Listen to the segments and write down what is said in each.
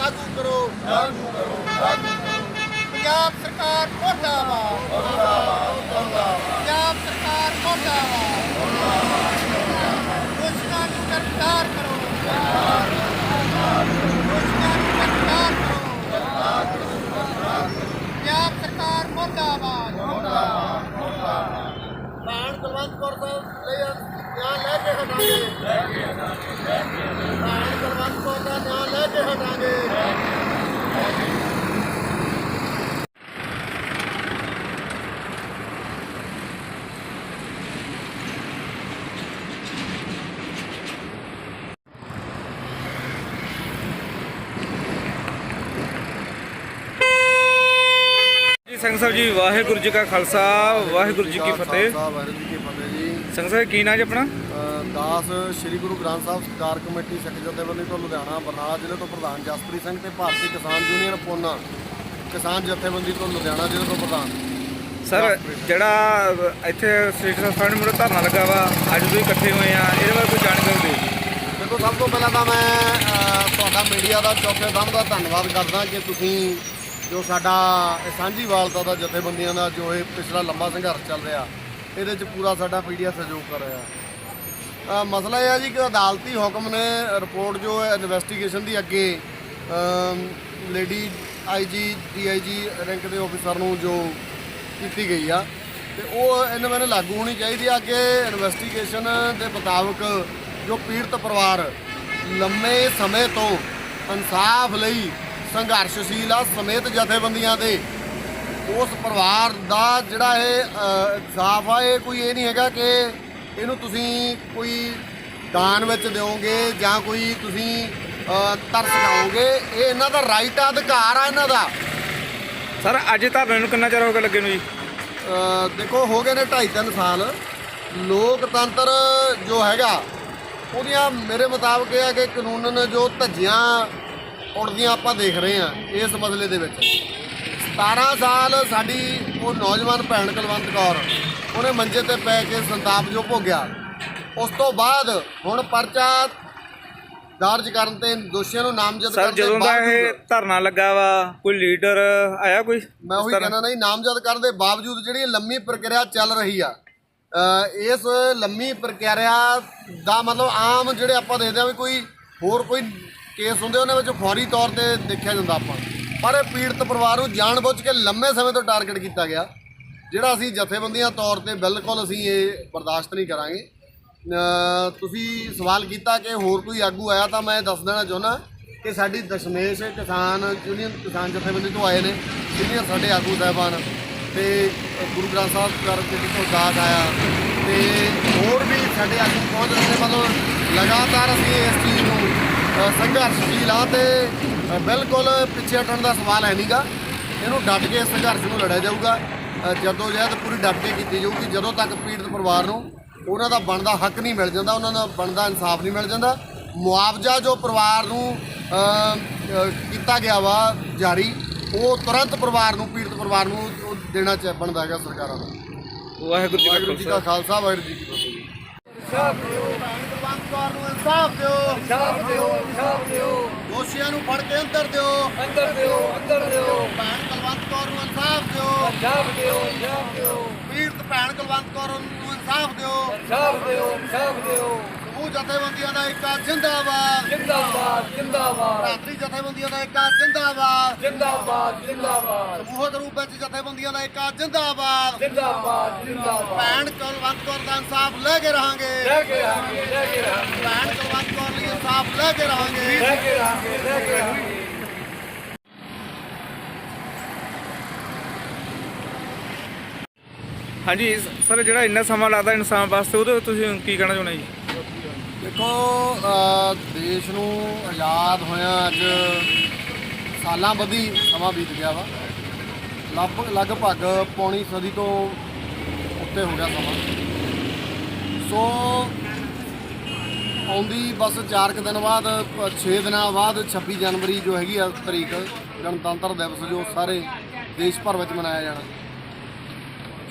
ਲਾਗੂ ਕਰੋ ਲਾਗੂ ਕਰੋ ਪੰਜਾਬ ਸਰਕਾਰ ਮੁਰਦਾਬਾਦ ਪੰਜਾਬ ਸਰਕਾਰ ਮੁਰਦਾਬਾਦ ਦੋਸ਼ੀਆਂ ਨੂੰ ਗ੍ਰਿਫਤਾਰ ਕਰੋ ਦੋਸ਼ੀਆਂ ਨੂੰ ਗ੍ਰਿਫਤਾਰ ਕਰੋ ਪੰਜਾਬ ਸਰਕਾਰ ਮੁਰਦਾਬਾਦ ਭਾਣ ਕੁਲਵੰਤ ਕੌਰ ਸਾਹਿਬ ਲਈ ਨਿਆਂ ਲੈ ਕੇ ਹਟਾਂਗੇ ਭਾਣ ਕੁਲਵੰਤ ਕੌਰ ਦਾ ਨਿਆਂ ਲੈ ਕੇ ਹਟਾਂਗੇ ਜੀ ਸਿੰਘ ਸਾਹਿਬ ਜੀ ਵਾਹਿਗੁਰੂ ਜੀ ਕਾ ਖਾਲਸਾ ਵਾਹਿਗੁਰੂ ਜੀ ਕੀ ਫਤਿਹ। ਵਾਹਿਗੁਰੂ ਜੀ ਕੀ ਫਤਿਹ ਜੀ। ਸਿੰਘ ਸਾਹਿਬ ਕੀ ਨਾਂ ਜੀ ਆਪਣਾ? ਦਾਸ ਸ੍ਰੀ ਗੁਰੂ ਗ੍ਰੰਥ ਸਾਹਿਬ ਸਰਕਾਰ ਕਮੇਟੀ ਸਿੱਖ ਜਥੇਬੰਦੀ ਤੋਂ ਲੁਧਿਆਣਾ ਬਰਨਾਲਾ ਜ਼ਿਲ੍ਹੇ ਤੋਂ ਪ੍ਰਧਾਨ ਜਸਪ੍ਰੀਤ ਸਿੰਘ ਤੇ ਭਾਰਤੀ ਕਿਸਾਨ ਯੂਨੀਅਨ ਪੋਨਾ ਕਿਸਾਨ ਜਥੇਬੰਦੀ ਤੋਂ ਲੁਧਿਆਣਾ ਜ਼ਿਲ੍ਹੇ ਤੋਂ ਪ੍ਰਧਾਨ ਸਰ ਜਿਹੜਾ ਇੱਥੇ ਸ੍ਰੀ ਸਾਹਿਬ ਮੁਰੇ ਧਰਨਾ ਲੱਗਾ ਵਾ ਅੱਜ ਤੁਸੀਂ ਇਕੱਠੇ ਹੋਏ ਆ ਇਹਦੇ ਬਾਰੇ ਕੋਈ ਜਾਣਕਾਰੀ ਦਿਓ ਦੇਖੋ ਸਭ ਤੋਂ ਪਹਿਲਾਂ ਤਾਂ ਮੈਂ ਤੁਹਾਡਾ ਮੀਡੀਆ ਦਾ ਚੌਥੇ ਦਮ ਦਾ ਧੰਨਵਾਦ ਕਰਦਾ ਕਿ ਤੁਸੀਂ ਜੋ ਸਾਡਾ ਇਹ ਸਾਂਝੀ ਵਾਲਤਾ ਦਾ ਜਥੇਬੰਦੀਆਂ ਦਾ ਜੋ ਇਹ ਪਿਛਲਾ ਲੰਬਾ ਸੰਘਰਸ਼ ਚੱਲ ਰਿਹਾ, ਇਹਦੇ 'ਚ ਪੂਰਾ ਸਾਡਾ ਮੀਡੀਆ ਸਹਿਯੋਗ ਕਰ ਰਿਹਾ। ਮਸਲਾ ਇਹ ਹੈ ਜੀ ਕਿ ਅਦਾਲਤੀ ਹੁਕਮ ਨੇ ਰਿਪੋਰਟ ਜੋ ਹੈ ਇਨਵੈਸਟੀਗੇਸ਼ਨ ਦੀ ਅੱਗੇ ਲੇਡੀ ਆਈਜੀ ਡੀਆਈਜੀ ਰੈਂਕ ਦੇ ਅਫਸਰ ਨੂੰ ਜੋ ਕੀਤੀ ਗਈ ਆ, ਤੇ ਉਹ ਇਹਨਾਂ ਮੈਨੇ ਲਾਗੂ ਹੋਣੀ ਚਾਹੀਦੀ ਆ ਕਿ ਇਨਵੈਸਟੀਗੇਸ਼ਨ ਦੇ ਮੁਤਾਬਕ ਜੋ ਪੀੜਤ ਪਰਿਵਾਰ ਲੰਮੇ ਸਮੇਂ ਤੋਂ ਇਨਸਾਫ ਲਈ ਸੰਘਰਸ਼ਸ਼ੀਲ ਆ ਸਮੇਤ ਜਥੇਬੰਦੀਆਂ ਦੇ ਉਸ ਪਰਿਵਾਰ ਦਾ ਜਿਹੜਾ ਇਹ ਇਨਸਾਫ ਆ ਇਹ ਕੋਈ ਇਹ ਨਹੀਂ ਹੈਗਾ ਕਿ ਇਹਨੂੰ ਤੁਸੀਂ ਕੋਈ ਦਾਨ ਵਿੱਚ ਦਿਓਗੇ ਜਾਂ ਕੋਈ ਤੁਸੀਂ ਤਰਸ ਖਾਓਗੇ। ਇਹ ਇਹਨਾਂ ਦਾ ਰਾਈਟ ਆ ਅਧਿਕਾਰ ਆ ਇਹਨਾਂ ਦਾ। ਸਰ ਅੱਜ ਧਰਨੇ ਨੂੰ ਕਿੰਨਾ ਚਿਰ ਹੋ ਗਿਆ ਲੱਗੇ ਨੂੰ ਜੀ? ਦੇਖੋ ਹੋ ਗਏ ਨੇ 2.5 3 ਸਾਲ। ਲੋਕਤੰਤਰ ਜੋ ਹੈਗਾ ਉਹਦੀਆਂ ਮੇਰੇ ਮੁਤਾਬਕ ਇਹ ਹੈ ਕਿ ਕਾਨੂੰਨ ਜੋ ਧੱਜੀਆਂ ਉੜਦੀਆਂ ਆਪਾਂ ਦੇਖ ਰਹੇ ਹਾਂ ਇਸ ਮਸਲੇ ਦੇ ਵਿੱਚ। 17 ਸਾਲ ਸਾਡੀ ਉਹ ਨੌਜਵਾਨ ਭੈਣ ਕੁਲਵੰਤ ਕੌਰ ਉਹਨੇ ਮੰਜੇ ਤੇ ਪੈ ਕੇ ਸੰਤਾਪ ਜੋ ਭੋਗਿਆ। ਉਸ ਤੋਂ ਬਾਅਦ ਹੁਣ ਪਰਚਾ ਦਰਜ ਕਰਨ ਤੇ ਦੋਸ਼ੀਆਂ ਨੂੰ ਨਾਮਜ਼ਦ ਸਰ ਕਰਨ ਦੇ ਜਦੋਂ ਦਾ ਇਹ ਬਾਵਜੂਦ ਧਰਨਾ ਲੱਗਾ ਵਾ ਕੋਈ ਲੀਡਰ ਆਇਆ ਕੋਈ? ਮੈਂ ਉਹੀ ਕਹਿਣਾ ਨਹੀਂ ਨਾਮਜ਼ਦ ਕਰਨ ਦੇ ਬਾਵਜੂਦ ਜਿਹੜੀ ਇਹ ਲੰਮੀ ਪ੍ਰਕਿਰਿਆ ਚੱਲ ਰਹੀ ਆ ਅ, ਇਸ ਲੰਮੀ ਪ੍ਰਕਿਰਿਆ ਦਾ ਮਤਲਬ ਆਮ ਜਿਹੜੇ ਆਪਾਂ ਦੇਖਦੇ ਆ ਵੀ ਕੋਈ ਹੋਰ ਕੋਈ ਕੇਸ ਹੁੰਦੇ ਉਹਨਾਂ ਵਿੱਚ ਫੌਰੀ ਤੌਰ ਤੇ ਦੇਖਿਆ ਜਾਂਦਾ ਆਪਾਂ ਪਰ ਇਹ ਪੀੜਤ ਪਰਿਵਾਰ ਨੂੰ ਜਾਣਬੁੱਝ ਕੇ ਲੰਮੇ ਸਮੇਂ ਤੋਂ ਟਾਰਗੇਟ ਕੀਤਾ ਗਿਆ, ਜਿਹੜਾ ਅਸੀਂ ਜਥੇਬੰਦੀਆਂ ਤੌਰ ਤੇ ਬਿਲਕੁਲ ਅਸੀਂ ਇਹ ਬਰਦਾਸ਼ਤ ਨਹੀਂ ਕਰਾਂਗੇ। ਤੁਸੀਂ ਸਵਾਲ ਕੀਤਾ ਕਿ ਹੋਰ ਕੋਈ ਆਗੂ ਆਇਆ ਤਾਂ ਮੈਂ ਦੱਸ ਦੇਣਾ ਚਾਹੁੰਦਾ ਕਿ ਸਾਡੀ ਦਸ਼ਮੇਸ਼ ਕਿਸਾਨ ਯੂਨੀਅਨ, ਕਿਸਾਨ ਜਥੇਬੰਦੀ ਤੋਂ ਆਏ ਨੇ, ਜਿਹੜੀਆਂ ਸਾਡੇ ਆਗੂ ਸਾਹਿਬਾਨ ਤੇ ਗੁਰੂ ਗ੍ਰੰਥ ਸਾਹਿਬ ਕਰਕੇ ਤੋਂ ਦਾਸ ਆਇਆ ਤੇ ਹੋਰ ਵੀ ਸਾਡੇ ਆਗੂ ਪਹੁੰਚ ਰਹੇ ਨੇ। ਮਤਲਬ ਲਗਾਤਾਰ ਅਸੀਂ ਇਸ ਚੀਜ਼ ਨੂੰ ਸੰਘਰਸ਼ਸ਼ੀਲ ਆ ਤੇ ਬਿਲਕੁਲ ਪਿੱਛੇ ਹਟਣ ਦਾ ਸਵਾਲ ਹੈ ਨਹੀਂਗਾ ਇਹਨੂੰ ਡਟ ਕੇ ਸੰਘਰਸ਼ ਨੂੰ ਲੜਿਆ ਜਾਊਗਾ। ਜਦੋਂ ਜਹਿਦ ਪੂਰੀ ਡਟ ਕੇ ਕੀਤੀ ਜਾਊਗੀ। ਜਦੋਂ ਤੱਕ ਪੀੜਤ ਪਰਿਵਾਰ ਨੂੰ ਉਹਨਾਂ ਦਾ ਬਣਦਾ ਹੱਕ ਨਹੀਂ ਮਿਲ ਜਾਂਦਾ ਉਹਨਾਂ ਦਾ ਬਣਦਾ ਇਨਸਾਫ ਨਹੀਂ ਮਿਲ ਜਾਂਦਾ ਮੁਆਵਜ਼ਾ ਜੋ ਪਰਿਵਾਰ ਨੂੰ ਕੀਤਾ ਗਿਆ ਵਾ ਜਾਰੀ ਉਹ ਤੁਰੰਤ ਪਰਿਵਾਰ ਨੂੰ ਪੀੜਤ ਪਰਿਵਾਰ ਨੂੰ ਦੇਣਾ ਚ ਬਣਦਾ ਹੈਗਾ ਸਰਕਾਰਾਂ ਦਾ। ਵਾਹਿਗੁਰੂ ਜੀ ਕਾ ਖਾਲਸਾ ਵਾਹਿਗੁਰੂ ਜੀ ਕੀ ਫਤਿਹ। ਇਨਸਾਫ ਕੌਰ ਨੂੰ ਇਨਸਾਫ ਦਿਓ। ਇਨਸਾਫ ਦਿਓ ਇਨਸਾਫ ਦਿਓ। ਦੋਸ਼ੀਆਂ ਨੂੰ ਫੜ ਕੇ ਅੰਦਰ ਦਿਓ। ਅੰਦਰ ਦਿਓ ਅੰਦਰ ਦਿਓ। ਭੈਣ ਕੁਲਵੰਤ ਕੌਰ ਨੂੰ ਇਨਸਾਫ ਦਿਓ। ਪੰਜਾਬ ਦਿਓ ਪੰਜਾਬ ਦਿਓ। ਪੀੜਤ ਭੈਣ ਕੁਲਵੰਤ ਕੌਰ ਨੂੰ ਇਨਸਾਫ ਦਿਓ। ਪੰਜਾਬ ਦਿਓ ਪੰਜਾਬ ਦਿਓ। ਸਮੂਹ ਜਥੇਬੰਦੀਆਂ ਦਾ ਏਕਾ ਜਿੰਦਾਬਾਦ। ਜਿੰਦਾਬਾਦ ਜਿੰਦਾਬਾਦ। ਰਾਤਰੀ ਜਥੇਬੰਦੀਆਂ ਦਾ ਏਕਾ ਜਿੰਦਾਬਾਦ। ਜਿੰਦਾਬਾਦ ਜਿੰਦਾਬਾਦ। ਸਮੂਹਕ ਰੂਪ ਵਿੱਚ ਜਥੇਬੰਦੀਆਂ ਦਾ ਏਕਾ ਜਿੰਦਾਬਾਦ। ਜਿੰਦਾਬਾਦ ਜਿੰਦਾਬਾਦ। ਭੈਣ ਕੁਲਵੰਤ ਕੌਰ ਦਾ ਇਨਸਾਫ ਲੈ ਕੇ ਰਹਾਂਗੇ। ਲੈ ਕੇ ਰਹਾਂਗੇ ਲੈ ਕੇ ਰਹਾਂਗੇ। ਭੈਣ ਕੁਲਵੰਤ ਕੌਰ ਲਈ ਇਨਸਾਫ ਲੈ ਕੇ ਰਹਾਂਗੇ। ਲੈ ਕੇ ਰਹਾਂਗੇ ਲੈ ਕੇ ਰਹਾਂਗੇ। ਹਾਂਜੀ ਸਰ ਜਿਹੜਾ ਇੰਨਾ ਸਮਾਂ ਲੱਗਦਾ ਇਨਸਾਨ ਵਾਸਤੇ ਉਹਦੇ ਵਿੱਚ ਤੁਸੀਂ ਕੀ ਕਹਿਣਾ ਚਾਹੁੰਦੇ ਜੀ? ਦੇਖੋ ਦੇਸ਼ ਨੂੰ ਆਜ਼ਾਦ ਹੋਇਆ ਅੱਜ ਸਾਲਾਂ ਬੱਧੀ ਸਮਾਂ ਬੀਤ ਗਿਆ ਵਾ। ਲਗਭਗ ਲਗਭਗ ਪੌਣੀ ਸਦੀ ਤੋਂ ਉੱਤੇ ਹੋ ਗਿਆ ਸਮਾਂ। ਸੋ, ਆਉਂਦੀ ਬਸ 4 ਕੁ ਦਿਨ ਬਾਅਦ 6 ਦਿਨਾਂ ਬਾਅਦ 26 ਜਨਵਰੀ ਜੋ ਹੈਗੀ ਆ ਤਰੀਕ, ਗਣਤੰਤਰ ਦਿਵਸ ਜੋ ਸਾਰੇ ਦੇਸ਼ ਭਰ ਵਿੱਚ ਮਨਾਇਆ ਜਾਣਾ।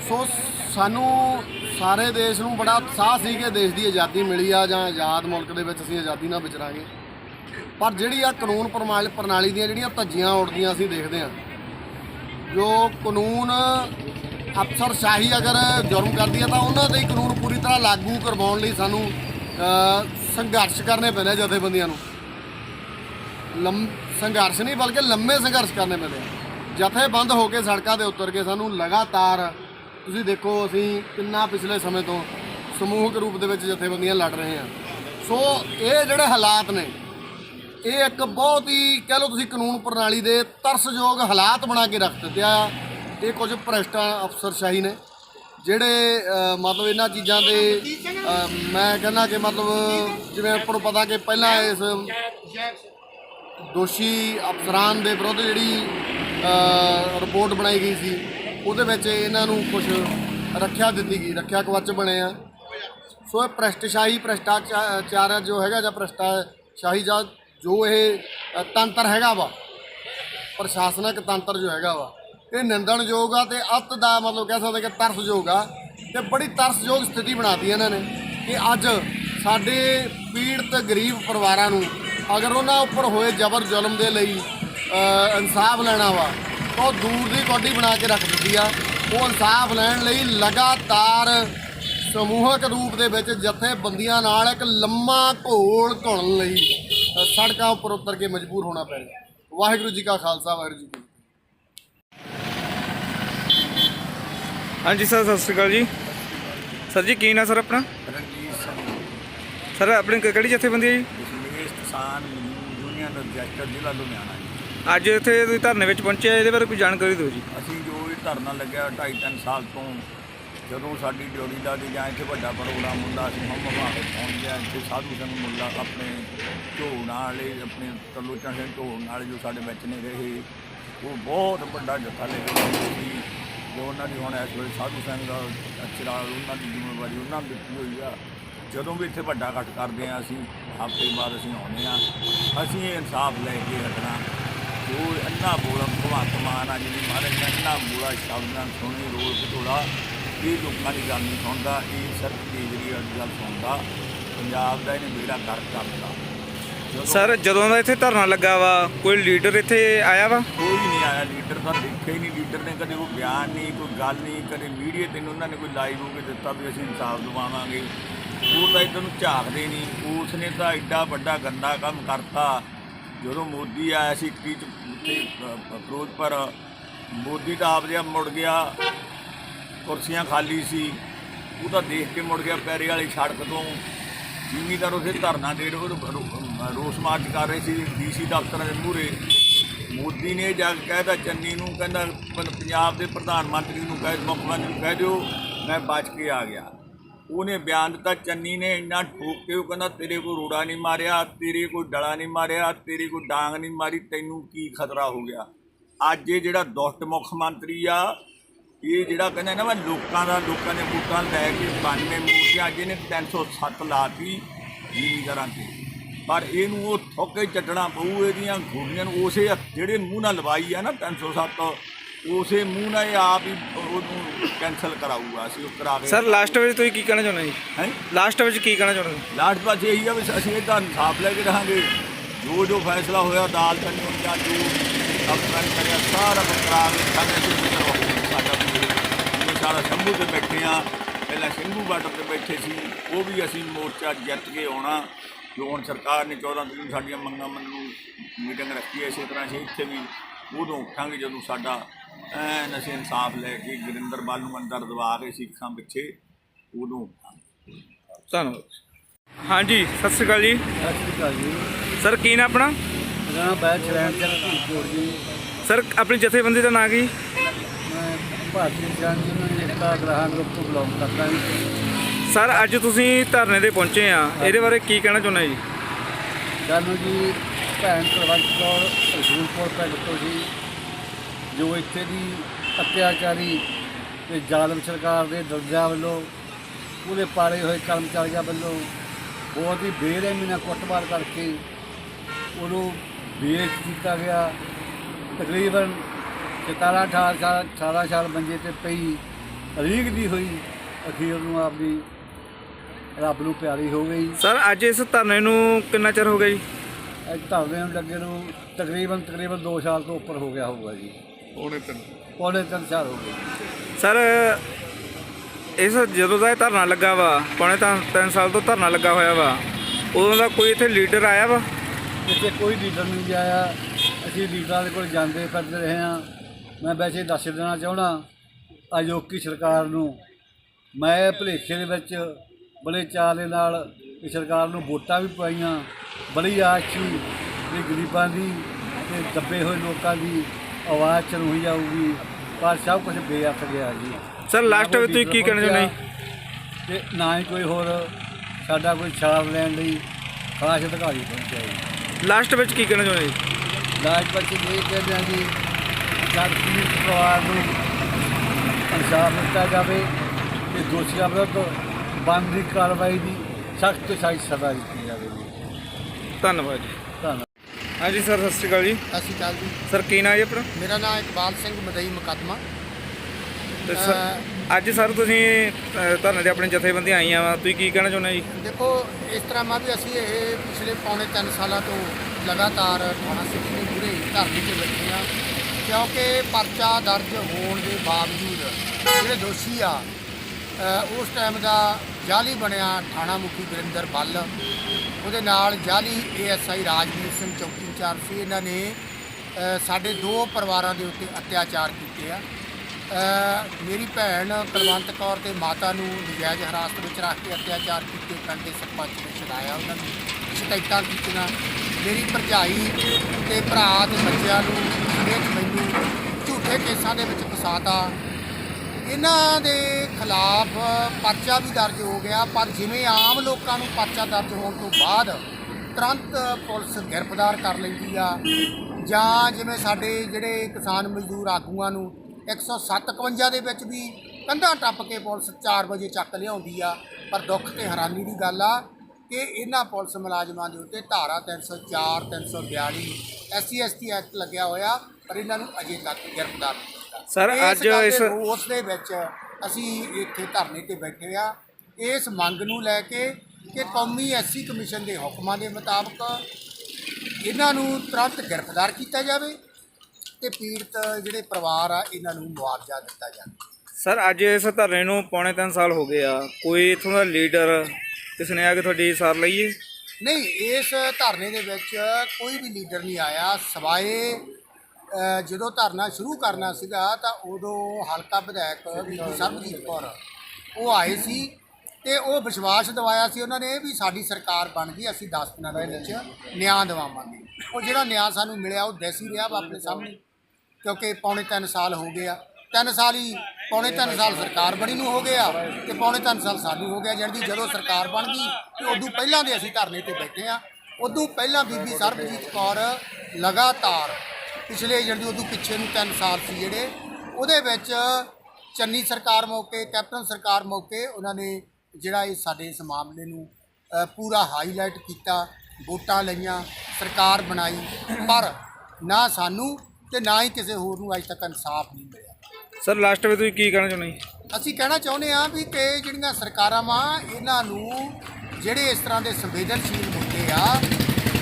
ਸੋ, ਸਾਨੂੰ ਸਾਰੇ ਦੇਸ਼ ਨੂੰ ਬੜਾ ਉਤਸ਼ਾਹ ਸੀ ਕਿ ਦੇਸ਼ ਦੀ ਆਜ਼ਾਦੀ ਮਿਲੀ ਆ ਜਾਂ ਆਜ਼ਾਦ ਮੁਲਕ ਦੇ ਵਿੱਚ ਅਸੀਂ ਆਜ਼ਾਦੀ ਨਾਲ ਵਿਚਰਾਂਗੇ ਪਰ ਜਿਹੜੀ ਆ ਕਾਨੂੰਨ ਪ੍ਰਣਾਲੀ ਪ੍ਰਣਾਲੀ ਦੀਆਂ ਜਿਹੜੀਆਂ ਧੱਜੀਆਂ ਉੱਡਦੀਆਂ ਅਸੀਂ ਦੇਖਦੇ ਹਾਂ, ਜੋ ਕਾਨੂੰਨ ਅਫਸਰਸ਼ਾਹੀ ਅਗਰ ਜੁਰਮ ਕਰਦੀ ਹੈ ਤਾਂ ਉਹਨਾਂ ਦੇ ਕਾਨੂੰਨ ਪੂਰੀ ਤਰ੍ਹਾਂ ਲਾਗੂ ਕਰਵਾਉਣ ਲਈ ਸਾਨੂੰ ਸੰਘਰਸ਼ ਕਰਨੇ ਪੈਂਦੇ ਜਥੇਬੰਦੀਆਂ ਨੂੰ। ਲੰਮ, ਸੰਘਰਸ਼ ਨਹੀਂ ਬਲਕਿ ਲੰਮੇ ਸੰਘਰਸ਼ ਕਰਨੇ ਪੈਂਦੇ ਜਥੇਬੰਦ ਹੋ ਕੇ ਸੜਕਾਂ ਤੇ ਉਤਰ ਕੇ ਸਾਨੂੰ ਲਗਾਤਾਰ ਤੁਸੀਂ ਦੇਖੋ, ਅਸੀਂ ਕਿੰਨਾ ਪਿਛਲੇ ਸਮੇਂ ਤੋਂ ਸਮੂਹਕ ਰੂਪ ਦੇ ਵਿੱਚ ਜਥੇਬੰਦੀਆਂ ਲੜ ਰਹੇ ਹਾਂ। ਸੋ ਇਹ ਜਿਹੜੇ ਹਾਲਾਤ ਨੇ, ਇਹ ਇੱਕ ਬਹੁਤ ਹੀ ਕਹਿ ਲਓ ਤੁਸੀਂ ਕਾਨੂੰਨ ਪ੍ਰਣਾਲੀ ਦੇ ਤਰਸਯੋਗ ਹਾਲਾਤ ਬਣਾ ਕੇ ਰੱਖ ਦਿੱਤੇ ਆ। ਇਹ ਕੁਝ ਭ੍ਰਿਸ਼ਟਾ ਅਫਸਰਸ਼ਾਹੀ ਨੇ, ਜਿਹੜੇ ਮਤਲਬ ਇਹਨਾਂ ਚੀਜ਼ਾਂ ਦੇ ਮੈਂ ਕਹਿੰਦਾ ਕਿ ਮਤਲਬ ਜਿਵੇਂ ਆਪਾਂ ਨੂੰ ਪਤਾ ਕਿ ਪਹਿਲਾਂ ਇਸ ਦੋਸ਼ੀ ਅਫਸਰਾਂ ਦੇ ਵਿਰੁੱਧ ਜਿਹੜੀ ਰਿਪੋਰਟ ਬਣਾਈ ਗਈ ਸੀ ਉਹਦੇ ਵਿੱਚ ਇਹਨਾਂ ਨੂੰ ਕੁਝ ਰੱਖਿਆ ਦਿੱਤੀ ਗਈ, ਰੱਖਿਆ ਕਵਚ ਬਣੇ ਆ। ਸੋ ਇਹ ਭ੍ਰਿਸ਼ਟਸ਼ਾਹੀ, ਭ੍ਰਿਸ਼ਟਾਚਾਰ ਜੋ ਹੈਗਾ ਜਾਂ ਭ੍ਰਿਸ਼ਟਾਸ਼ਾਹੀ ਜਾਂ ਜੋ ਇਹ ਤੰਤਰ ਹੈਗਾ ਵਾ, ਪ੍ਰਸ਼ਾਸਨਿਕ ਤੰਤਰ ਜੋ ਹੈਗਾ ਵਾ, ਇਹ ਨਿੰਦਣਯੋਗ ਆ ਤੇ ਅੱਤ ਦਾ ਮਤਲਬ ਕਹਿ ਸਕਦੇ ਕਿ ਤਰਸਯੋਗ ਆ ਤੇ ਬੜੀ ਤਰਸਯੋਗ ਸਥਿਤੀ ਬਣਾਤੀ ਇਹਨਾਂ ਨੇ ਕਿ ਅੱਜ ਸਾਡੇ ਪੀੜਤ ਗਰੀਬ ਪਰਿਵਾਰਾਂ ਨੂੰ ਅਗਰ ਉਹਨਾਂ ਉੱਪਰ ਹੋਏ ਜ਼ਬਰ ਜ਼ੁਲਮ ਦੇ ਲਈ ਇਨਸਾਫ ਲੈਣਾ ਵਾ ਉਹ ਦੂਰ ਦੀ ਕੋਡੀ ਬਣਾ ਕੇ ਰੱਖ ਦਿੱਤੀ ਆ। ਉਹ ਇਨਸਾਫ ਲੈਣ ਲਈ ਲਗਾਤਾਰ ਸਮੂਹਕ ਰੂਪ ਦੇ ਵਿੱਚ ਜਥੇਬੰਦੀਆਂ ਨਾਲ ਇੱਕ ਲੰਮਾ ਘੋਲ ਘੁਲਣ ਲਈ ਸੜਕਾਂ ਉੱਪਰ ਉਤਰ ਕੇ ਮਜਬੂਰ ਹੋਣਾ ਪੈ ਰਿਹਾ। ਵਾਹਿਗੁਰੂ ਜੀ ਕਾ ਖਾਲਸਾ ਵਾਹਿਗੁਰੂ ਜੀ ਕੀ। ਹਾਂਜੀ ਸਰ ਸਤਿ ਸ਼੍ਰੀ ਅਕਾਲ ਜੀ। ਸਰ ਜੀ ਕੀ ਨਾਂ ਸਰ ਆਪਣਾ? ਰਣਜੀਤ ਸਿੰਘ। ਸਰ ਆਪਣੀ ਕਿਹੜੀ ਜਥੇਬੰਦੀ ਹੈ ਜੀ? ਦਸ਼ਮੇਸ਼ ਕਿਸਾਨ ਯੂਨੀਅਨ ਰਜਿਸਟਰ ਜ਼ਿਲ੍ਹਾ ਲੁਧਿਆਣਾ ਅੱਜ ਇੱਥੇ ਤੁਸੀਂ ਧਰਨੇ ਵਿੱਚ ਪਹੁੰਚੇ ਆ, ਇਹਦੇ ਬਾਰੇ ਕੋਈ ਜਾਣਕਾਰੀ ਦਿਓ ਜੀ। ਅਸੀਂ ਜੋ ਇਹ ਧਰਨਾ ਲੱਗਿਆ ਢਾਈ ਤਿੰਨ ਸਾਲ ਤੋਂ ਜਦੋਂ ਸਾਡੀ ਡਿਊਟੀ ਦਾ ਦੀ ਜਾਂ ਇੱਥੇ ਵੱਡਾ ਪ੍ਰੋਗਰਾਮ ਹੁੰਦਾ ਅਸੀਂ ਹਮ ਭਾਵੇਂ ਪਹੁੰਚ ਗਿਆ ਇੱਥੇ ਸਾਧੂ ਸਿੰਘ ਮੁੱਲਾ ਆਪਣੇ ਢੋਲ ਨਾਲ ਆਪਣੇ ਤਰਲੋਚਨ ਸਿੰਘ ਢੋਲ ਨਾਲ ਜੋ ਸਾਡੇ ਵਿੱਚ ਨੇ ਰਹੇ ਉਹ ਬਹੁਤ ਵੱਡਾ ਜੱਥਾ ਲੈ ਕੇ ਗਏ ਸੀ। ਜੋ ਉਹਨਾਂ ਦੀ ਹੁਣ ਇਸ ਵੇਲੇ ਸਾਧੂ ਸਿੰਘ ਦਾ ਅਚਰਾਲ ਉਹਨਾਂ ਦੀ ਜ਼ਿੰਮੇਵਾਰੀ ਉਹਨਾਂ ਨੂੰ ਦਿੱਤੀ ਹੋਈ ਆ। ਜਦੋਂ ਵੀ ਇੱਥੇ ਵੱਡਾ ਇਕੱਠ ਕਰਦੇ ਆ ਅਸੀਂ ਹਫ਼ਤੇ ਬਾਅਦ ਅਸੀਂ ਆਉਂਦੇ ਆ। ਅਸੀਂ ਇਹ ਇਨਸਾਫ ਲੈ ਕੇ ਰੱਖਣਾ। ਜੋ ਇੰਨਾ ਬੋਲਾ ਭਗਵੰਤ ਮਾਨ ਆ ਜਿਹਨੇ ਮਹਾਰਾਜ ਨੇ ਇੰਨਾ ਬੋਲਾ ਸ਼ਬਦ ਸੁਣੀ ਰੋਲ ਘਟੋਲਾ ਇਹ ਲੋਕਾਂ ਦੀ ਗੱਲ ਨਹੀਂ ਸੁਣਦਾ ਇਹ ਸਿਰਫ ਕੇਜਰੀਵਾਲ ਦੀ ਗੱਲ ਸੁਣਦਾ। ਪੰਜਾਬ ਦਾ ਇਹਨੇ ਬੇੜਾ ਕਰ ਕਰਤਾ ਜਦੋਂ ਸਰ ਜਦੋਂ ਦਾ ਇੱਥੇ ਧਰਨਾ ਲੱਗਾ ਵਾ ਕੋਈ ਲੀਡਰ ਇੱਥੇ ਆਇਆ ਵਾ? ਕੋਈ ਨਹੀਂ ਆਇਆ ਲੀਡਰ ਤਾਂ ਦੇਖਿਆ ਹੀ ਨਹੀਂ। ਲੀਡਰ ਨੇ ਕਦੇ ਕੋਈ ਬਿਆਨ ਨਹੀਂ ਕੋਈ ਗੱਲ ਨਹੀਂ ਕਦੇ ਮੀਡੀਆ ਤੇ ਉਹਨਾਂ ਨੇ ਕੋਈ ਲਾਈਵ ਹੋ ਕੇ ਦਿੱਤਾ ਵੀ ਅਸੀਂ ਇਨਸਾਫ ਦਿਵਾਵਾਂਗੇ। ਉਹ ਤਾਂ ਇੱਧਰ ਨੂੰ ਝਾਕਦੇ ਨਹੀਂ। ਉਸ ਨੇ ਤਾਂ ਐਡਾ ਵੱਡਾ ਗੰਦਾ ਕੰਮ ਕਰਤਾ। ਜਦੋਂ ਮੋਦੀ ਆਇਆ ਸੀ 21 ਚ ਉੱਥੇ ਅ, ਫਿਰੋਜ਼ਪੁਰ ਮੋਦੀ ਤਾਂ ਆਪ ਜਿਹਾ ਮੁੜ ਗਿਆ ਕੁਰਸੀਆਂ ਖਾਲੀ ਸੀ ਉਹ ਤਾਂ ਦੇਖ ਕੇ ਮੁੜ ਗਿਆ ਪੈਰੇ ਵਾਲੀ ਸੜਕ ਤੋਂ। ਜ਼ਿਮੀਦਾਰ ਉਸੇ ਧਰਨਾ ਦੇ ਰਹੇ ਰੋਸ ਮਾਰਚ ਕਰ ਰਹੇ ਸੀ ਡੀਸੀ ਦਫ਼ਤਰਾਂ ਦੇ ਮੂਹਰੇ। ਮੋਦੀ ਨੇ ਜਾ ਕੇ ਕਹਿਦਾ ਚੰਨੀ ਨੂੰ ਕਹਿੰਦਾ ਪੰ- ਪੰਜਾਬ ਦੇ ਪ੍ਰਧਾਨ ਮੰਤਰੀ ਨੂੰ ਕਹਿ ਮੁੱਖ ਮੰਤਰੀ ਨੂੰ ਕਹਿ ਦਿਓ ਮੈਂ ਬਚ ਕੇ ਆ ਗਿਆ। ਉਹਨੇ ਬਿਆਨ ਦਿੱਤਾ, ਚੰਨੀ ਨੇ ਇੰਨਾ ਠੋਕ ਕੇ, ਉਹ ਕਹਿੰਦਾ, ਤੇਰੇ ਕੋਈ ਰੋੜਾ ਨਹੀਂ ਮਾਰਿਆ, ਤੇਰੇ ਕੋਈ ਡਲਾ ਨਹੀਂ ਮਾਰਿਆ, ਤੇਰੇ ਕੋਈ ਡਾਂਗ ਨਹੀਂ ਮਾਰੀ, ਤੈਨੂੰ ਕੀ ਖਤਰਾ ਹੋ ਗਿਆ? ਅੱਜ ਇਹ ਜਿਹੜਾ ਦੁਸ਼ਟ ਮੁੱਖ ਮੰਤਰੀ ਆ, ਇਹ ਜਿਹੜਾ ਕਹਿੰਦਾ ਨਾ ਮੈਂ ਲੋਕਾਂ ਦਾ, ਲੋਕਾਂ ਨੇ ਵੋਟਾਂ ਲੈ ਕੇ 92 ਮੂਰਤੀਆਂ ਅੱਜ ਇਹਨੇ 307 ਲਾਤੀ ਜ਼ਿਮੀਂਦਾਰਾਂ ਤੇ। ਪਰ ਇਹਨੂੰ ਉਹ ਥੋਕੇ ਚੱਟਣਾ ਪਊ, ਇਹਦੀਆਂ ਗੋਲੀਆਂ ਨੂੰ, ਉਸੇ ਜਿਹੜੇ ਮੂੰਹ ਨਾਲ ਲਵਾਈ ਆ ਨਾ 307 ਉਸੇ ਮੂੰਹ ਨਾਲ ਇਹ ਆਪ ਹੀ ਉਹਨੂੰ ਕੈਨਸਲ ਕਰਾਊਗਾ ਅਸੀਂ ਉਹ ਕਰਾ ਕੇ ਸਰ ਲਾਸਟ ਵਿੱਚ ਤੁਸੀਂ ਕੀ ਕਹਿਣਾ ਚਾਹੁੰਦੇ ਜੀ? ਹੈ? ਲਾਸਟ ਵਿੱਚ ਕੀ ਕਹਿਣਾ ਚਾਹੁੰਦੇ ਲਾਸਟ ਪਾਸੇ ਇਹੀ ਆ ਵੀ ਅਸੀਂ ਇਹਦਾ ਇਨਸਾਫ ਲੈ ਕੇ ਰਹਾਂਗੇ। ਜੋ ਜੋ ਫੈਸਲਾ ਹੋਇਆ ਅਦਾਲਤ ਨੇ ਜਾਂ ਜੋ ਅਫਸਰਾਂ ਕਰਿਆ ਸਾਰਾ ਕੇ ਸਾਡੇ ਤੇ ਮਿੱਤਰ ਹੋ। ਸਾਡਾ ਵੀ ਜਿਵੇਂ ਸਾਰਾ ਸ਼ੰਭੂ ਤੇ ਬੈਠੇ ਆ। ਪਹਿਲਾਂ ਸਿੰਘੂ ਬਾਰਡਰ ਤੇ ਬੈਠੇ ਸੀ ਉਹ ਵੀ ਅਸੀਂ ਮੋਰਚਾ ਜਿੱਤ ਕੇ ਆਉਣਾ। ਜੋ ਹੁਣ ਸਰਕਾਰ ਨੇ 14 ਤਰੀਕ ਨੂੰ ਸਾਡੀਆਂ ਮੰਗਾਂ ਮੰਨਣ ਨੂੰ ਮੀਟਿੰਗ ਰੱਖੀ ਹੈ ਇਸੇ ਤਰ੍ਹਾਂ ਅਸੀਂ ਇੱਥੇ ਵੀ ਉਦੋਂ ਉੱਠਾਂਗੇ ਜਦੋਂ ਸਾਡਾ ਐਨ ਅਸੀਂ ਇਨਸਾਫ ਲੈ ਕੇ ਗੁਰਿੰਦਰ ਬਾਲ ਨੂੰ ਅੰਦਰ ਦਬਾ ਕੇ ਸਿੱਖਾਂ ਪਿੱਛੇ ਉਦੋਂ ਧੰਨਵਾਦ। ਹਾਂਜੀ ਸਤਿ ਸ਼੍ਰੀ ਅਕਾਲ ਜੀ। ਸਤਿ ਸ਼੍ਰੀ ਅਕਾਲ ਜੀ। ਸਰ ਕੀ ਨਾਂ ਆਪਣਾ? ਨਾਮ ਬੈਚ ਰੈਣ ਸਿੰਘ ਧੂਪਕੋਟ ਜੀ। ਸਰ ਆਪਣੀ ਜਥੇਬੰਦੀ ਦਾ ਨਾਂ ਕੀ? ਮੈਂ ਭਾਰਤੀ ਯੂਨੀਅਨ ਏਕਤਾ ਗ੍ਰਾਹਕ ਗਰੁੱਪ ਤੋਂ ਬਿਲੋਂਗ ਕਰਦਾ ਹਾਂ ਸਰ ਅੱਜ ਤੁਸੀਂ ਧਰਨੇ ਤੇ ਪਹੁੰਚੇ ਆ। ਇਹਦੇ ਬਾਰੇ ਕੀ ਕਹਿਣਾ ਚਾਹੁੰਦੇ ਜੀ? ਸਾਨੂੰ ਜੀ ਭੈਣ ਕੁਲਵੰਤ ਕੌਰ ਰਸੂਲਪੁਰ ਪਿੰਡ ਤੋਂ ਜੀ ਜੋ ਇੱਥੇ ਦੀ ਅਤਿਆਚਾਰੀ ਤੇ ਜ਼ਾਲਮ ਸਰਕਾਰ ਦੇ ਦਰਜਾ ਵੱਲੋਂ ਉਹਦੇ ਪਾੜੇ ਹੋਏ ਕਰਮਚਾਰੀਆਂ ਵੱਲੋਂ ਬਹੁਤ ਹੀ ਬੇਰਹਿਮੀ ਨਾਲ ਕੁੱਟਮਾਰ ਕਰਕੇ ਉਹਨੂੰ ਬੇਇੱਜ਼ਤ ਕੀਤਾ ਗਿਆ। ਤਕਰੀਬਨ 17 18 ਸਾਲ 18 ਸਾਲ ਮੰਜੇ ਤੇ ਪਈ ਰੀਗ ਦੀ ਹੋਈ ਅਖੀਰ ਨੂੰ ਆਪਦੀ ਰੱਬ ਨੂੰ ਪਿਆਰੀ ਹੋ ਗਈ। ਸਰ ਅੱਜ ਇਸ ਧਰਨੇ ਨੂੰ ਕਿੰਨਾ ਚਿਰ ਹੋ ਗਿਆ ਜੀ? ਅੱਜ ਧਰਨੇ ਨੂੰ ਲੱਗੇ ਨੂੰ ਤਕਰੀਬਨ ਤਕਰੀਬਨ 2 ਸਾਲ ਤੋਂ ਉੱਪਰ ਹੋ ਗਿਆ ਹੋਊਗਾ ਜੀ। ਪੌਣੇ ਤਿੰਨ। ਪੌਣੇ ਤਿੰਨ ਸਾਲ ਹੋ ਗਏ। ਸਰ ਇਸ ਜਦੋਂ ਦਾ ਇਹ ਧਰਨਾ ਲੱਗਾ ਵਾ ਪੌਣੇ ਤਾਂ 3 ਸਾਲ ਤੋਂ ਧਰਨਾ ਲੱਗਾ ਹੋਇਆ ਵਾ ਉਦੋਂ ਦਾ ਕੋਈ ਇੱਥੇ ਲੀਡਰ ਆਇਆ ਵਾ? ਇੱਥੇ ਕੋਈ ਲੀਡਰ ਨਹੀਂ ਆਇਆ। ਅਸੀਂ ਲੀਡਰਾਂ ਦੇ ਕੋਲ ਜਾਂਦੇ ਫਿਰਦੇ ਰਹੇ ਹਾਂ। ਮੈਂ ਵੈਸੇ ਦੱਸ ਦੇਣਾ ਚਾਹਣਾ ਅਜੋਕੀ ਸਰਕਾਰ ਨੂੰ ਮੈਂ ਭੁਲੇਖੇ ਦੇ ਵਿੱਚ ਬੜੇ ਚਾਅ ਦੇ ਨਾਲ ਇਹ ਸਰਕਾਰ ਨੂੰ ਵੋਟਾਂ ਵੀ ਪਾਈਆਂ। ਬੜੀ ਆਸ ਸੀ ਗਰੀਬਾਂ ਦੀ ਤੇ ਦੱਬੇ ਹੋਏ ਲੋਕਾਂ ਦੀ ਆਵਾਜ਼ ਚਰੂਹੀ ਜਾਊਗੀ ਪਰ ਸਭ ਕੁਝ ਬੇਅਰਥ ਗਿਆ ਜੀ। ਸਰ ਲਾਸਟ ਵਿੱਚ ਤੁਸੀਂ ਕੀ ਕਹਿਣਾ ਚਾਹੁੰਦੇ ਤੇ ਨਾ ਹੀ ਕੋਈ ਹੋਰ ਸਾਡਾ ਕੋਈ ਛਾਪ ਲੈਣ ਲਈ ਖਾਸ ਅਧਿਕਾਰੀ ਪਹੁੰਚਿਆ ਜੀ। ਲਾਸਟ ਵਿੱਚ ਕੀ ਕਹਿਣਾ ਚਾਹੁੰਦੇ ਜੀ? ਲਾਜ ਬੱਚੇ ਇਹ ਕਹਿੰਦੇ ਆ ਜੀ ਜਦ ਪੀੜਤ ਪਰਿਵਾਰ ਨੂੰ ਇਨਸਾਫ ਦਿੱਤਾ ਜਾਵੇ ਤੇ ਦੋਸ਼ੀਆਂ ਵਿਰੁੱਧ ਬਣਦੀ ਕਾਰਵਾਈ ਦੀ ਸਖਤ ਤੋਂ ਸਖਤ ਸਜ਼ਾ ਦਿੱਤੀ ਜਾਵੇ ਧੰਨਵਾਦ ਜੀ। ਹਾਂਜੀ ਸਰ ਸਤਿ ਸ਼੍ਰੀ ਅਕਾਲ ਜੀ। ਸਤਿ ਸ਼੍ਰੀ ਅਕਾਲ ਜੀ। ਸਰ ਕੀ ਨਾਮ ਹੈ ਆਪਣਾ? ਮੇਰਾ ਨਾਮ ਇਕਬਾਲ ਸਿੰਘ ਮਦਈ ਮੁਕੱਦਮਾ। ਤੇ ਸਰ ਅੱਜ ਸਰ ਤੁਸੀਂ ਧਰਨੇ ਤੇ ਆਪਣੀ ਜਥੇਬੰਦੀਆਂ ਆਈਆਂ ਵਾ। ਤੁਸੀਂ ਕੀ ਕਹਿਣਾ ਚਾਹੁੰਦੇ ਜੀ? ਦੇਖੋ ਇਸ ਤਰ੍ਹਾਂ ਮਾ ਵੀ ਅਸੀਂ ਇਹ ਪਿਛਲੇ ਪੌਣੇ 3 ਸਾਲਾਂ ਤੋਂ ਲਗਾਤਾਰ ਥਾਣਾ ਸਿਟੀ ਦੇ ਪੂਰੇ ਧਰਨੇ 'ਤੇ ਬੈਠੇ ਆ ਕਿਉਂਕਿ ਪਰਚਾ ਦਰਜ ਹੋਣ ਦੇ ਬਾਵਜੂਦ ਜਿਹੜੇ ਦੋਸ਼ੀ ਆ ਉਸ ਟਾਈਮ ਦਾ ਜਾਲੀ ਬਣਿਆ ਥਾਣਾ ਮੁਖੀ ਗੁਰਿੰਦਰ ਬੱਲ। ਉਹਦੇ ਨਾਲ ਜਾਲੀ ਏਐਸਆਈ ਰਾਜਵੀਰ ਸਿੰਘ ਚੌਕੀ ਇੰਚਾਰਜ ਸੀ। ਇਹਨਾਂ ਨੇ ਸਾਡੇ ਦੋ ਪਰਿਵਾਰਾਂ ਦੇ ਉੱਤੇ ਅਤਿਆਚਾਰ ਕੀਤੇ ਆ। ਮੇਰੀ ਭੈਣ ਕੁਲਵੰਤ ਕੌਰ ਤੇ ਮਾਤਾ ਨੂੰ ਨਜਾਇਜ਼ ਹਿਰਾਸਤ ਵਿੱਚ ਰੱਖ ਕੇ ਅਤਿਆਚਾਰ ਕੀਤੇ, ਪਿੰਡ ਦੇ ਸਰਪੰਚ ਨੇ ਛਡਾਇਆ ਉਹਨਾਂ ਨੂੰ। ਸ਼ਿਕਾਇਤਾਂ ਕੀਤੀਆਂ। ਮੇਰੀ ਭਰਜਾਈ ਤੇ ਭਰਾ ਤੇ ਬੱਚਿਆਂ ਨੂੰ ਸਮੇਤ ਮੈਨੂੰ ਝੂਠੇ ਕੇਸਾਂ ਦੇ ਵਿੱਚ ਫਸਾਤਾ ਇਹਨਾਂ ਦੇ ਖਿਲਾਫ ਪਰਚਾ ਵੀ ਦਰਜ ਹੋ ਗਿਆ, ਪਰ ਜਿਵੇਂ ਆਮ ਲੋਕਾਂ ਨੂੰ ਪਰਚਾ ਦਰਜ ਹੋਣ ਤੋਂ ਬਾਅਦ ਤੁਰੰਤ ਪੁਲਿਸ ਗ੍ਰਿਫਤਾਰ ਕਰ ਲੈਂਦੀ ਆ, ਜਾਂ ਜਿਵੇਂ ਸਾਡੇ ਜਿਹੜੇ ਕਿਸਾਨ ਮਜ਼ਦੂਰ ਆਗੂਆਂ ਨੂੰ 157 ਦੇ ਵਿੱਚ ਵੀ ਕੰਧਾਂ ਟੱਪ ਕੇ ਪੁਲਿਸ 4 ਵਜੇ ਚੱਕ ਲਿਆਉਂਦੀ ਆ, ਪਰ ਦੁੱਖ ਤੇ ਹੈਰਾਨੀ ਦੀ ਗੱਲ ਆ ਕਿ ਇਹਨਾਂ ਪੁਲਿਸ ਮੁਲਾਜ਼ਮਾਂ ਦੇ ਉੱਤੇ ਧਾਰਾ 304 342 ਐਸਸੀ ਐਸਟੀ ਐਕਟ ਲੱਗਿਆ ਹੋਇਆ, ਪਰ ਇਹਨਾਂ ਨੂੰ ਅਜੇ ਤੱਕ ਗ੍ਰਿਫਤਾਰ ਸਰ, ਅੱਜ ਇਸ- ਰੋਸ ਦੇ ਵਿੱਚ ਅਸੀਂ ਇੱਥੇ ਧਰਨੇ ਤੇ ਬੈਠੇ ਆ ਇਸ ਮੰਗ ਨੂੰ ਲੈ ਕੇ ਕਿ ਕੌਮੀ ਐਸਸੀ ਕਮਿਸ਼ਨ ਦੇ ਹੁਕਮਾਂ ਦੇ ਮੁਤਾਬਕ ਇਹਨਾਂ ਨੂੰ ਤੁਰੰਤ ਗ੍ਰਿਫਤਾਰ ਕੀਤਾ ਜਾਵੇ ਤੇ ਪੀੜਤ ਜਿਹੜੇ ਪਰਿਵਾਰ ਆ ਇਹਨਾਂ ਨੂੰ ਮੁਆਵਜ਼ਾ ਦਿੱਤਾ ਜਾਵੇ। ਸਰ ਅੱਜ ਇਸ ਧਰਨੇ ਨੂੰ ਪੌਣੇ 3 ਸਾਲ ਹੋ ਗਏ ਆ। ਕੋਈ ਇਥੋਂ ਦਾ ਲੀਡਰ ਕਿਸ ਨੇ ਆ ਕੇ ਤੁਹਾਡੀ ਸਾਰ ਲਈਏ ਨਹੀਂ ਇਸ ਧਰਨੇ ਦੇ ਵਿੱਚ ਕੋਈ ਵੀ ਲੀਡਰ ਨਹੀਂ ਆਇਆ। ਸਵਾਏ ਜਦੋਂ ਧਰਨਾ ਸ਼ੁਰੂ ਕਰਨਾ ਸੀਗਾ ਤਾਂ ਉਦੋਂ ਹਲਕਾ ਵਿਧਾਇਕ ਬੀਬੀ ਸਰਬਜੀਤ ਕੌਰ। ਉਹ ਆਏ ਸੀ ਤੇ ਉਹ ਵਿਸ਼ਵਾਸ ਦਿਵਾਇਆ ਸੀ ਉਹਨਾਂ ਨੇ ਵੀ ਸਾਡੀ ਸਰਕਾਰ ਬਣ ਗਈ, ਅਸੀਂ 10 ਦਿਨਾਂ ਦੇ ਵਿੱਚ ਨਿਆਂ ਦਿਵਾਵਾਂਗੇ। ਉਹ ਜਿਹੜਾ ਨਿਆਂ ਸਾਨੂੰ ਮਿਲਿਆ, ਉਹ ਦੇਸੀ ਰਿਹਾ ਵਾ ਆਪਣੇ ਸਾਹਮਣੇ, ਕਿਉਂਕਿ ਪੌਣੇ 3 ਸਾਲ ਹੋ ਗਏ ਆ। 3 ਸਾਲ ਹੀ, ਪੌਣੇ 3 ਸਾਲ ਸਰਕਾਰ ਬਣੀ ਨੂੰ ਹੋ ਗਿਆ ਤੇ ਪੌਣੇ 3 ਸਾਲ ਸਾਨੂੰ ਹੋ ਗਿਆ ਜਾਣੀ ਕਿ ਜਦੋਂ ਸਰਕਾਰ ਬਣ ਗਈ ਤੇ ਉਦੋਂ ਪਹਿਲਾਂ ਦੇ ਅਸੀਂ ਧਰਨੇ ਤੇ ਬੈਠੇ ਆ। ਉਦੋਂ ਪਹਿਲਾਂ ਬੀਬੀ ਸਰਬਜੀਤ ਕੌਰ ਲਗਾਤਾਰ ਪਿਛਲੇ ਜਿਹੜੀ ਉਦੋਂ ਪਿੱਛੇ ਨੂੰ 3 ਸਾਲ ਸੀ ਜਿਹੜੇ ਉਹਦੇ ਵਿੱਚ ਚੰਨੀ ਸਰਕਾਰ ਮੌਕੇ ਕੈਪਟਨ ਸਰਕਾਰ ਮੌਕੇ ਉਹਨਾਂ ਨੇ ਜਿਹੜਾ ਇਹ ਸਾਡੇ ਇਸ ਮਾਮਲੇ ਨੂੰ ਪੂਰਾ ਹਾਈਲਾਈਟ ਕੀਤਾ ਵੋਟਾਂ ਲਈਆਂ ਸਰਕਾਰ ਬਣਾਈ ਪਰ ਨਾ ਸਾਨੂੰ ਤੇ ਨਾ ਹੀ ਕਿਸੇ ਹੋਰ ਨੂੰ ਅਜੇ ਤੱਕ ਇਨਸਾਫ ਨਹੀਂ ਮਿਲਿਆ। ਸਰ ਲਾਸਟ ਵਿੱਚ ਤੁਸੀਂ ਕੀ ਕਹਿਣਾ ਚਾਹੁੰਦੇ ਜੀ? ਅਸੀਂ ਕਹਿਣਾ ਚਾਹੁੰਦੇ ਹਾਂ ਵੀ ਕਿ ਜਿਹੜੀਆਂ ਸਰਕਾਰਾਂ ਵਾ ਇਹਨਾਂ ਨੂੰ ਜਿਹੜੇ ਇਸ ਤਰ੍ਹਾਂ ਦੇ ਸੰਵੇਦਨਸ਼ੀਲ ਮੁੱਦੇ ਆ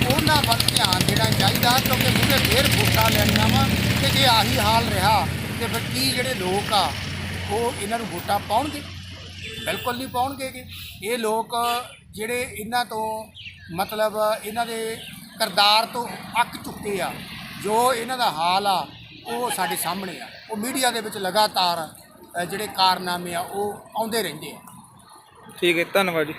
ਉਹਨਾਂ ਵੱਲ ਧਿਆਨ ਦੇਣਾ ਚਾਹੀਦਾ ਕਿਉਂਕਿ ਮੁੱਦੇ ਫੇਰ ਵੋਟਾਂ ਲੈਣੀਆਂ ਵਾ ਤੇ ਜੇ ਆਹੀ ਹਾਲ ਰਿਹਾ ਤੇ ਫਿਰ ਕੀ ਜਿਹੜੇ ਲੋਕ ਆ, ਉਹ ਇਹਨਾਂ ਨੂੰ ਵੋਟਾਂ ਪਾਉਣਗੇ? ਬਿਲਕੁਲ ਨਹੀਂ ਪਾਉਣਗੇ ਗੇ। ਇਹ ਲੋਕ ਜਿਹੜੇ ਇਹਨਾਂ ਤੋਂ ਮਤਲਬ ਇਹਨਾਂ ਦੇ ਕਿਰਦਾਰ ਤੋਂ ਅੱਕ ਚੁੱਕੇ ਆ, ਜੋ ਇਹਨਾਂ ਦਾ ਹਾਲ ਆ, ਉਹ ਸਾਡੇ ਸਾਹਮਣੇ ਆ। ਉਹ ਮੀਡੀਆ ਦੇ ਵਿੱਚ ਲਗਾਤਾਰ ਜਿਹੜੇ ਕਾਰਨਾਮੇ ਆ, ਉਹ ਆਉਂਦੇ ਰਹਿੰਦੇ ਆ। ਠੀਕ ਹੈ, ਧੰਨਵਾਦ ਜੀ।